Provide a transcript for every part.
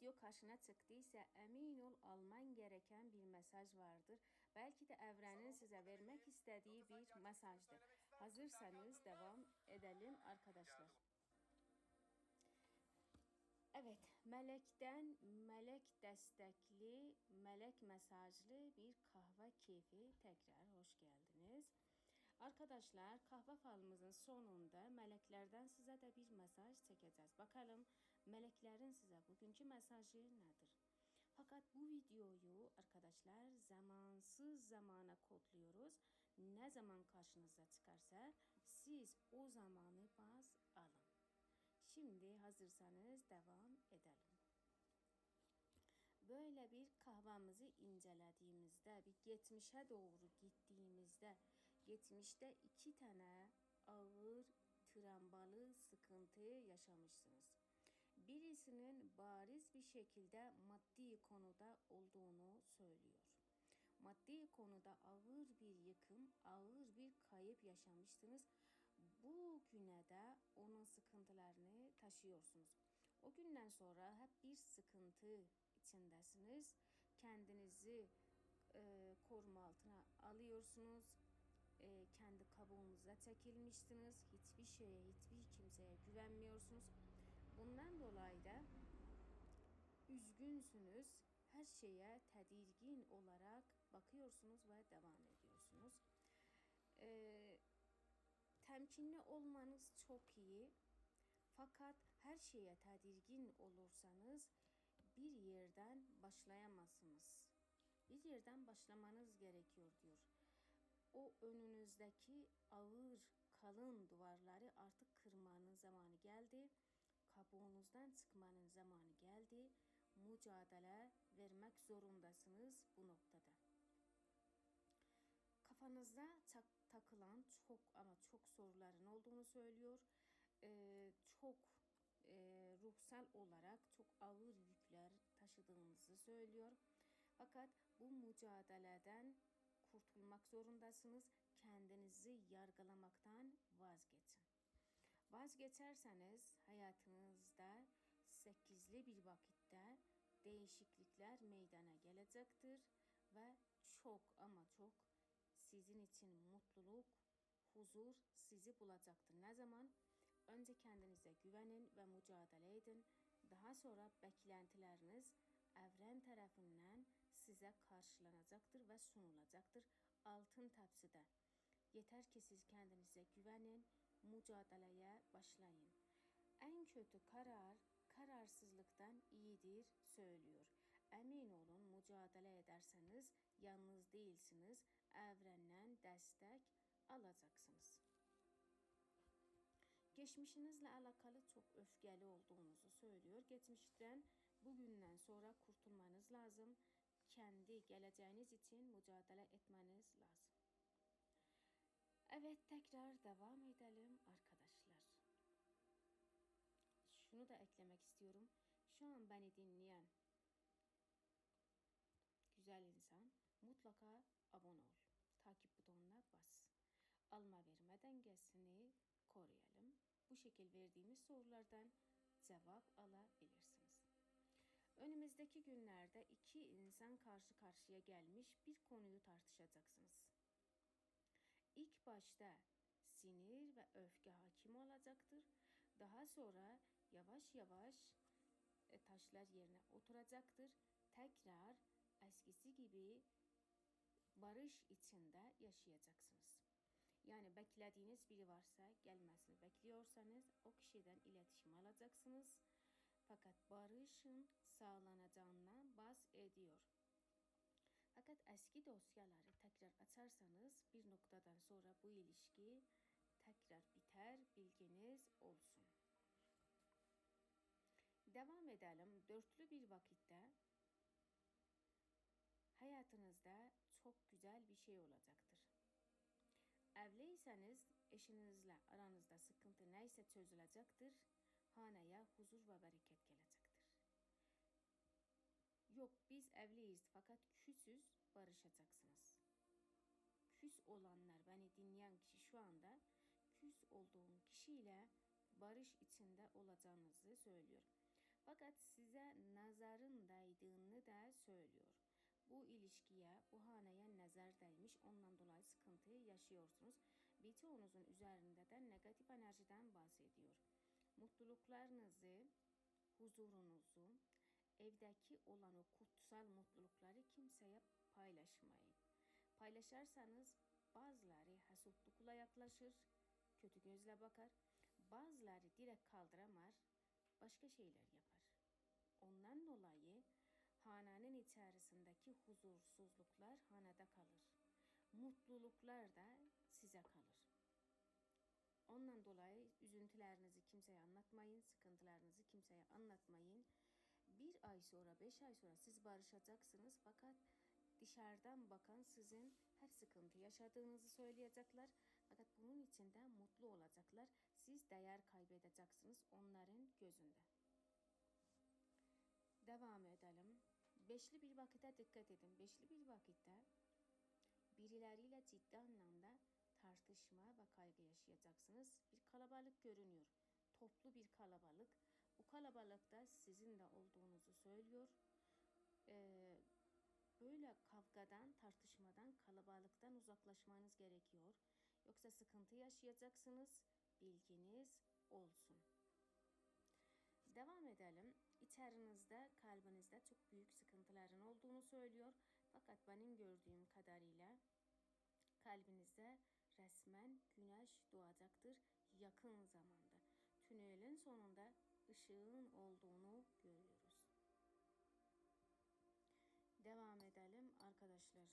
video karşına çıktıysa emin ol alman gereken bir mesaj vardır. Belki de evrenin size vermek istediği bir mesajdır. Hazırsanız devam edelim arkadaşlar. Evet, melekten melek destekli, melek mesajlı bir kahve keyfi tekrar hoş geldiniz. Arkadaşlar kahve falımızın sonunda meleklerden size de bir mesaj çekeceğiz. Bakalım meleklerin size bugünkü mesajı nedir? Fakat bu videoyu arkadaşlar zamansız zamana kodluyoruz. Ne zaman karşınıza çıkarsa siz o zamanı baz alın. Şimdi hazırsanız devam edelim. Böyle bir kahvamızı incelediğimizde, bir geçmişe doğru gittiğimizde, geçmişte iki tane ağır, travmalı sıkıntı yaşamışsınız. Birisinin bariz bir şekilde maddi konuda olduğunu söylüyor. Maddi konuda ağır bir yıkım, ağır bir kayıp yaşamıştınız. Bu güne de onun sıkıntılarını taşıyorsunuz. O günden sonra hep bir sıkıntı içindesiniz. Kendinizi e, koruma altına alıyorsunuz. E, kendi kabuğunuza çekilmişsiniz. Hiçbir şeye, hiçbir kimseye güvenmiyorsunuz. Bundan dolayı da üzgünsünüz. Her şeye tedirgin olarak bakıyorsunuz ve devam ediyorsunuz. E, temkinli olmanız çok iyi. Fakat her şeye tedirgin olursanız bir yerden başlayamazsınız. Bir yerden başlamanız gerekiyor diyor. O önünüzdeki ağır, kalın duvarları artık kırmanın zamanı geldi. Kabuğunuzdan çıkmanın zamanı geldi. Mücadele vermek zorundasınız bu noktada. Kafanızda tak, takılan çok ama çok soruların olduğunu söylüyor. Ee, çok e, ruhsal olarak çok ağır yükler taşıdığınızı söylüyor. Fakat bu mücadeleden kurtulmak zorundasınız. Kendinizi yargılamaktan vazgeçin. Vazgeçerseniz hayatınızda sekizli bir vakitte değişiklikler meydana gelecektir ve çok ama çok sizin için mutluluk, huzur sizi bulacaktır. Ne zaman? Önce kendinize güvenin ve mücadele edin. Daha sonra beklentileriniz evren tarafından size karşılanacaktır ve sunulacaktır altın tepside. Yeter ki siz kendinize güvenin, mücadeleye başlayın. En kötü karar kararsızlıktan iyidir söylüyor. Emin olun mücadele ederseniz yalnız değilsiniz. Evrenden destek alacaksınız. Geçmişinizle alakalı çok öfkeli olduğunuzu söylüyor. Geçmişten bugünden sonra kurtulmanız lazım. Kendi geleceğiniz için mücadele etmeniz lazım. Evet tekrar devam edelim arkadaşlar. Şunu da eklemek istiyorum. Şu an beni dinleyen güzel insan mutlaka abone ol. Takip butonuna bas. Alma verme dengesini koruyalım. Bu şekil verdiğimiz sorulardan cevap alabilirsiniz. Önümüzdeki günlerde iki insan karşı karşıya gelmiş bir konuyu tartışacaksınız. İlk başta sinir ve öfke hakim olacaktır. Daha sonra yavaş yavaş e, taşlar yerine oturacaktır. Tekrar eskisi gibi barış içinde yaşayacaksınız. Yani beklediğiniz biri varsa gelmesini bekliyorsanız o kişiden iletişim alacaksınız. Fakat barışın sağlanacağından baz ediyor. Fakat eski dosyaları tekrar açarsanız bir noktadan sonra bu ilişki tekrar biter bilginiz olsun. Devam edelim. Dörtlü bir vakitte hayatınızda çok güzel bir şey olacaktır. Evliyseniz eşinizle aranızda sıkıntı neyse çözülecektir. Haneye huzur ve bereket gelecektir. Yok biz evliyiz fakat küsüz barışacaksınız. Küs olanlar beni dinleyen kişi şu anda küs olduğum kişiyle barış içinde olacağınızı söylüyorum. Fakat size nazarın değdiğini de söylüyor. Bu ilişkiye, bu haneye nazar değmiş. Ondan dolayı sıkıntı yaşıyorsunuz. Videonuzun üzerinde de negatif enerjiden bahsediyor. Mutluluklarınızı, huzurunuzu, evdeki olan o kutsal mutlulukları kimseye paylaşmayın. Paylaşırsanız bazıları hasutluqla yaklaşır, kötü gözle bakar. Bazıları direkt kaldıramar, başka şeyler yapar. Ondan dolayı hananın içerisindeki huzursuzluklar hanada kalır. Mutluluklar da size kalır. Ondan dolayı üzüntülerinizi kimseye anlatmayın, sıkıntılarınızı kimseye anlatmayın. Bir ay sonra, beş ay sonra siz barışacaksınız fakat dışarıdan bakan sizin her sıkıntı yaşadığınızı söyleyecekler. Fakat bunun içinde mutlu olacaklar. Siz değer kaybedeceksiniz onların gözünde. Devam edelim. Beşli bir vakitte dikkat edin. Beşli bir vakitte birileriyle ciddi anlamda tartışma ve kaygı yaşayacaksınız. Bir kalabalık görünüyor. Toplu bir kalabalık. Kalabalıkta sizin de olduğunuzu söylüyor. Ee, böyle kavgadan, tartışmadan, kalabalıktan uzaklaşmanız gerekiyor. Yoksa sıkıntı yaşayacaksınız. Bilginiz olsun. Devam edelim. İçerinizde, kalbinizde çok büyük sıkıntıların olduğunu söylüyor. Fakat benim gördüğüm kadarıyla kalbinizde resmen güneş doğacaktır yakın zamanda. Tünelin sonunda ışığın olduğunu görüyoruz. Devam edelim arkadaşlar.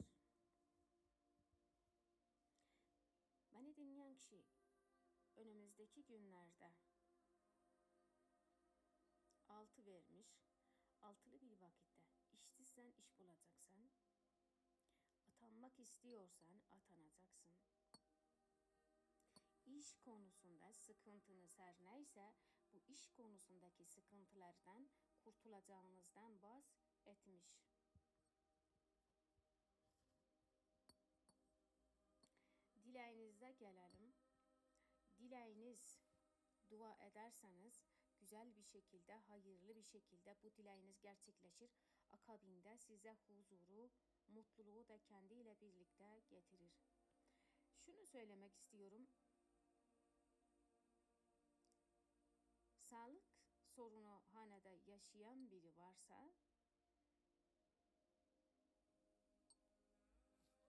Beni dinleyen kişi önümüzdeki günlerde altı vermiş. Altılı bir vakitte işsizsen iş bulacaksan, atanmak istiyorsan atanacaksın. İş konusunda sıkıntınız her neyse bu iş konusundaki sıkıntılardan kurtulacağınızdan baz etmiş. Dileğinizde gelelim. Dileğiniz dua ederseniz güzel bir şekilde, hayırlı bir şekilde bu dileğiniz gerçekleşir. Akabinde size huzuru, mutluluğu da kendiyle birlikte getirir. Şunu söylemek istiyorum. Sağlık sorunu hanede yaşayan biri varsa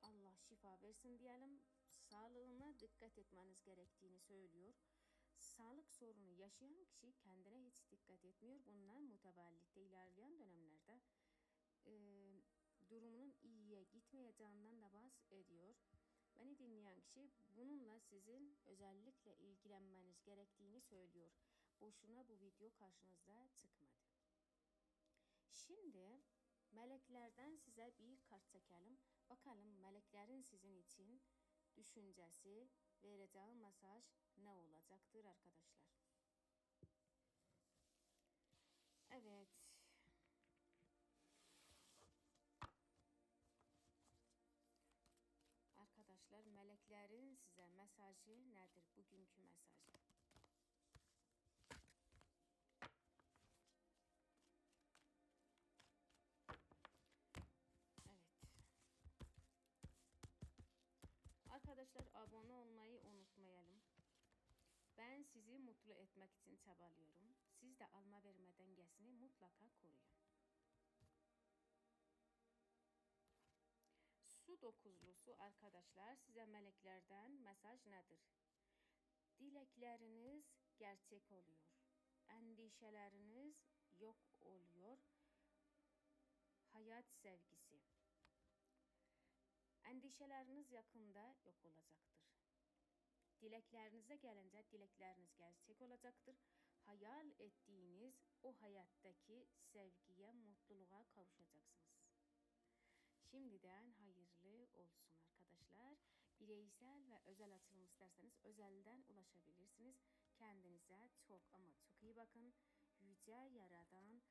Allah şifa versin diyelim. Sağlığına dikkat etmeniz gerektiğini söylüyor. Sağlık sorunu yaşayan kişi kendine hiç dikkat etmiyor. Bundan mütevellitte ilerleyen dönemlerde e, durumunun iyiye gitmeyeceğinden de bahsediyor. Beni dinleyen kişi bununla sizin özellikle ilgilenmeniz gerektiğini söylüyor. Boşuna bu video karşınızda çıkmadı. Şimdi meleklerden size bir kart çekelim. Bakalım meleklerin sizin için düşüncesi, vereceği mesaj ne olacaktır arkadaşlar. Evet. Arkadaşlar meleklerin size mesajı nedir? Bugünkü mesajı. Arkadaşlar abone olmayı unutmayalım. Ben sizi mutlu etmek için çabalıyorum. Siz de alma verme dengesini mutlaka koruyun. Su dokuzlusu arkadaşlar size meleklerden mesaj nedir? Dilekleriniz gerçek oluyor. Endişeleriniz yok oluyor. Hayat sevgisi. Endişeleriniz yakında yok olacaktır. Dileklerinize gelince dilekleriniz gerçek olacaktır. Hayal ettiğiniz o hayattaki sevgiye, mutluluğa kavuşacaksınız. Şimdiden hayırlı olsun arkadaşlar. Bireysel ve özel açılım isterseniz özelden ulaşabilirsiniz. Kendinize çok ama çok iyi bakın. Yüce Yaradan